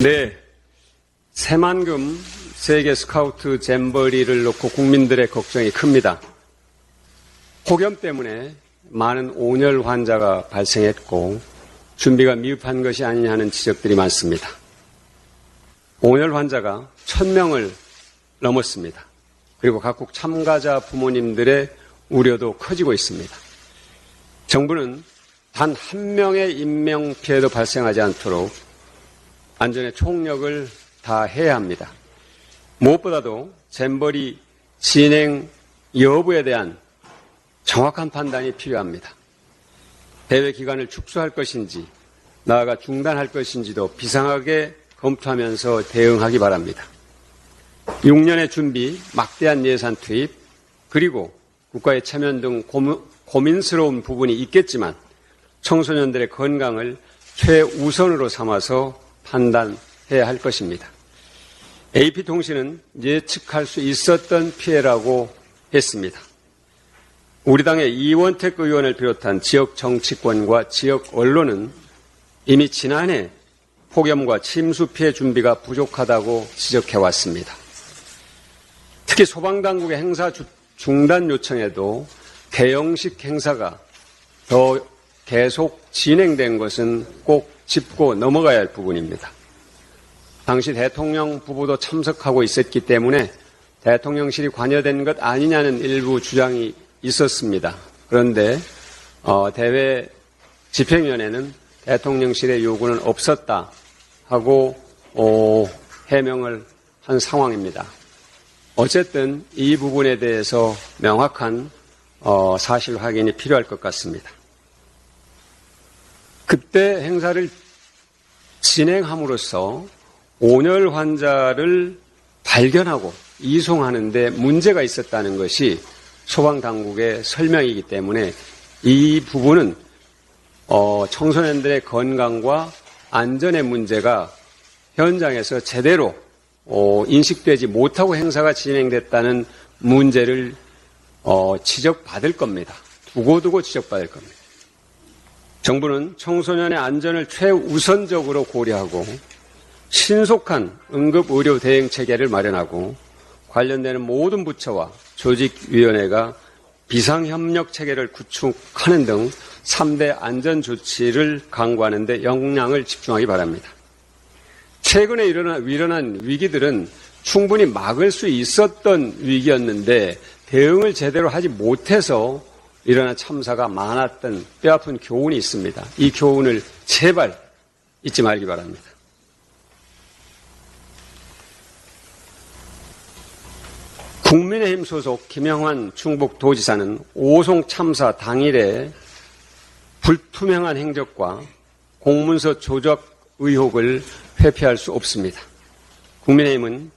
네. 새만금 세계 스카우트 잼버리를 놓고 국민들의 걱정이 큽니다. 폭염 때문에 많은 온열 환자가 발생했고 준비가 미흡한 것이 아니냐 하는 지적들이 많습니다. 온열 환자가 1000명을 넘었습니다. 그리고 각국 참가자 부모님들의 우려도 커지고 있습니다. 정부는 단 한 명의 인명 피해도 발생하지 않도록 안전에 총력을 다해야 합니다. 무엇보다도 잼버리 진행 여부에 대한 정확한 판단이 필요합니다. 대회 기간을 축소할 것인지 나아가 중단할 것인지도 비상하게 검토하면서 대응하기 바랍니다. 6년의 준비, 막대한 예산 투입, 그리고 국가의 체면 등 고민스러운 부분이 있겠지만 청소년들의 건강을 최우선으로 삼아서 판단해야 할 것입니다. AP통신은 예측할 수 있었던 피해라고 했습니다. 우리 당의 이원택 의원을 비롯한 지역 정치권과 지역 언론은 이미 지난해 폭염과 침수 피해 준비가 부족하다고 지적해 왔습니다. 특히 소방당국의 행사 중단 요청에도 대형식 행사가 더 계속 진행된 것은 꼭 짚고 넘어가야 할 부분입니다. 당시 대통령 부부도 참석하고 있었기 때문에 대통령실이 관여된 것 아니냐는 일부 주장이 있었습니다. 그런데 어, 대회 집행위원회는 대통령실의 요구는 없었다 하고 어, 해명을 한 상황입니다. 어쨌든 이 부분에 대해서 명확한 어, 사실 확인이 필요할 것 같습니다. 그때 행사를 진행함으로써 온열 환자를 발견하고 이송하는데 문제가 있었다는 것이 소방당국의 설명이기 때문에 이 부분은 어, 청소년들의 건강과 안전의 문제가 현장에서 제대로 어, 인식되지 못하고 행사가 진행됐다는 문제를 어, 지적받을 겁니다. 두고두고 지적받을 겁니다. 정부는 청소년의 안전을 최우선적으로 고려하고 신속한 응급 의료 대응 체계를 마련하고 관련되는 모든 부처와 조직위원회가 비상협력 체계를 구축하는 등 3대 안전 조치를 강구하는 데 역량을 집중하기 바랍니다. 최근에 일어난, 일어난 위기들은 충분히 막을 수 있었던 위기였는데 대응을 제대로 하지 못해서 일어난 참사가 많았던 뼈아픈 교훈이 있습니다. 이 교훈을 제발 잊지 말기 바랍니다. 국민의힘 소속 김영환 충북 도지사는 오송 참사 당일에 불투명한 행적과 공문서 조작 의혹을 회피할 수 없습니다. 국민의힘은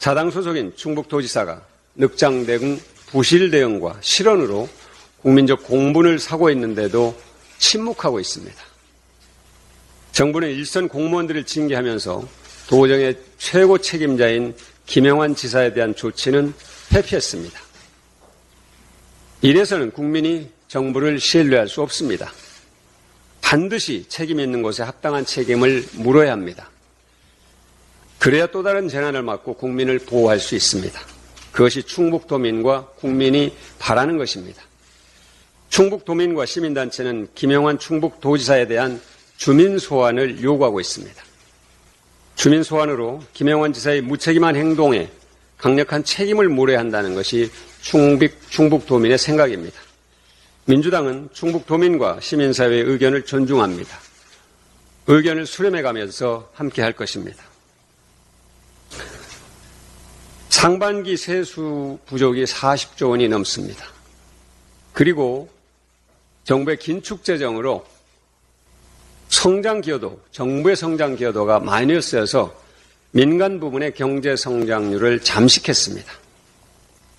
자당 소속인 충북 도지사가 늑장 대응 부실 대응과 실언으로 국민적 공분을 사고 있는데도 침묵하고 있습니다. 정부는 일선 공무원들을 징계하면서 도정의 최고 책임자인 김영환 지사에 대한 조치는 회피했습니다. 이래서는 국민이 정부를 신뢰할 수 없습니다. 반드시 책임 있는 곳에 합당한 책임을 물어야 합니다. 그래야 또 다른 재난을 막고 국민을 보호할 수 있습니다. 그것이 충북도민과 국민이 바라는 것입니다. 충북 도민과 시민단체는 김영환 충북 도지사에 대한 주민 소환을 요구하고 있습니다. 주민 소환으로 김영환 지사의 무책임한 행동에 강력한 책임을 물어야 한다는 것이 충북, 충북 도민의 생각입니다. 민주당은 충북 도민과 시민사회의 의견을 존중합니다. 의견을 수렴해가면서 함께 할 것입니다. 상반기 세수 부족이 40조 원이 넘습니다. 그리고 정부의 긴축 재정으로 성장 기여도, 정부의 성장 기여도가 마이너스여서 민간 부분의 경제 성장률을 잠식했습니다.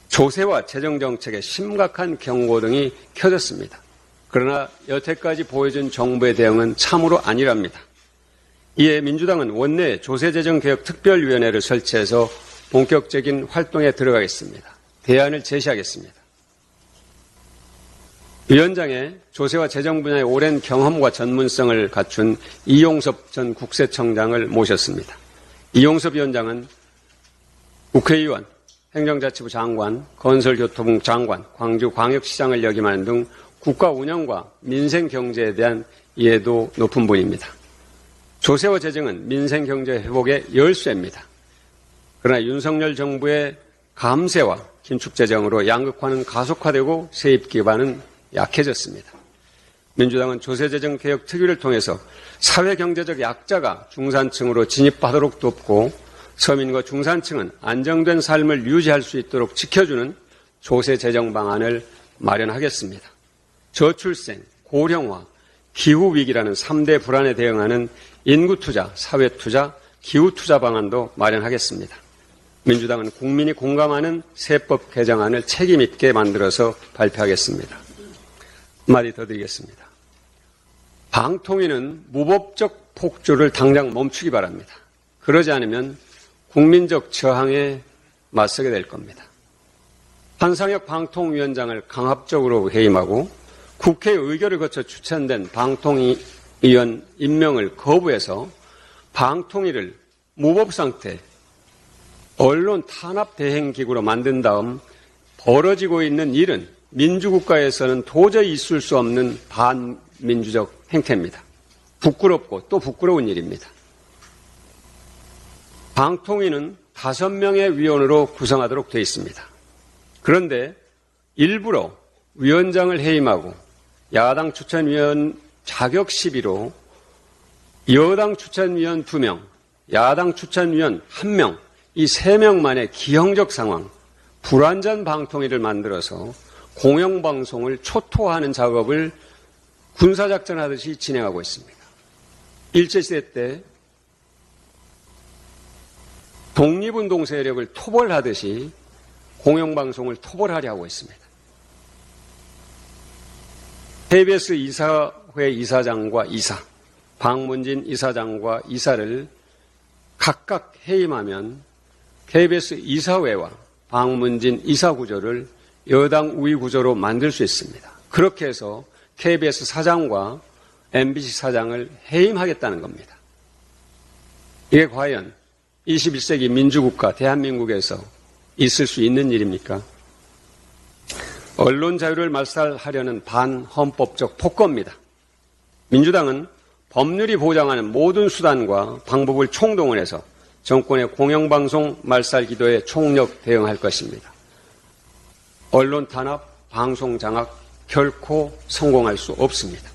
조세와 재정 정책에 심각한 경고등이 켜졌습니다. 그러나 여태까지 보여준 정부의 대응은 참으로 아니랍니다. 이에 민주당은 원내 조세재정개혁 특별위원회를 설치해서 본격적인 활동에 들어가겠습니다. 대안을 제시하겠습니다. 위원장에 조세와 재정 분야의 오랜 경험과 전문성을 갖춘 이용섭 전 국세청장을 모셨습니다. 이용섭 위원장은 국회의원, 행정자치부 장관, 건설교통부 장관, 광주광역시장을 역임하는 등 국가 운영과 민생 경제에 대한 이해도 높은 분입니다. 조세와 재정은 민생 경제 회복의 열쇠입니다. 그러나 윤석열 정부의 감세와 긴축 재정으로 양극화는 가속화되고 세입 기반은 약해졌습니다. 민주당은 조세재정 개혁 특위를 통해서 사회 경제적 약자가 중산층으로 진입하도록 돕고 서민과 중산층은 안정된 삶을 유지할 수 있도록 지켜주는 조세 재정 방안을 마련하겠습니다. 저출생, 고령화, 기후 위기라는 3대 불안에 대응하는 인구 투자, 사회 투자, 기후 투자 방안도 마련하겠습니다. 민주당은 국민이 공감하는 세법 개정안을 책임 있게 만들어서 발표하겠습니다. 말이 더 드리겠습니다. 방통위는 무법적 폭주를 당장 멈추기 바랍니다. 그러지 않으면 국민적 저항에 맞서게 될 겁니다. 한상혁 방통위원장을 강압적으로 해임하고 국회 의결을 거쳐 추천된 방통위원 임명을 거부해서 방통위를 무법 상태, 언론 탄압 대행 기구로 만든 다음 벌어지고 있는 일은 민주국가에서는 도저히 있을 수 없는 반민주적 행태입니다. 부끄럽고 또 부끄러운 일입니다. 방통위는 다섯 명의 위원으로 구성하도록 되어 있습니다. 그런데 일부러 위원장을 해임하고 야당 추천위원 자격 시비로 여당 추천위원 두 명, 야당 추천위원 한 명, 이 세 명만의 기형적 상황, 불완전 방통위를 만들어서 공영방송을 초토화하는 작업을 군사작전 하듯이 진행하고 있습니다. 일제시대 때 독립운동 세력을 토벌하듯이 공영방송을 토벌하려 하고 있습니다. KBS 이사회 이사장과 이사, 박문진 이사장과 이사를 각각 해임하면 KBS 이사회와 박문진 이사 구조를 여당 우위 구조로 만들 수 있습니다. 그렇게 해서 KBS 사장과 MBC 사장을 해임하겠다는 겁니다. 이게 과연 21세기 민주국가 대한민국에서 있을 수 있는 일입니까? 언론 자유를 말살하려는 반헌법적 폭거입니다. 민주당은 법률이 보장하는 모든 수단과 방법을 총동원해서 정권의 공영방송 말살 기도에 총력 대응할 것입니다. 언론 탄압, 방송 장악 결코 성공할 수 없습니다.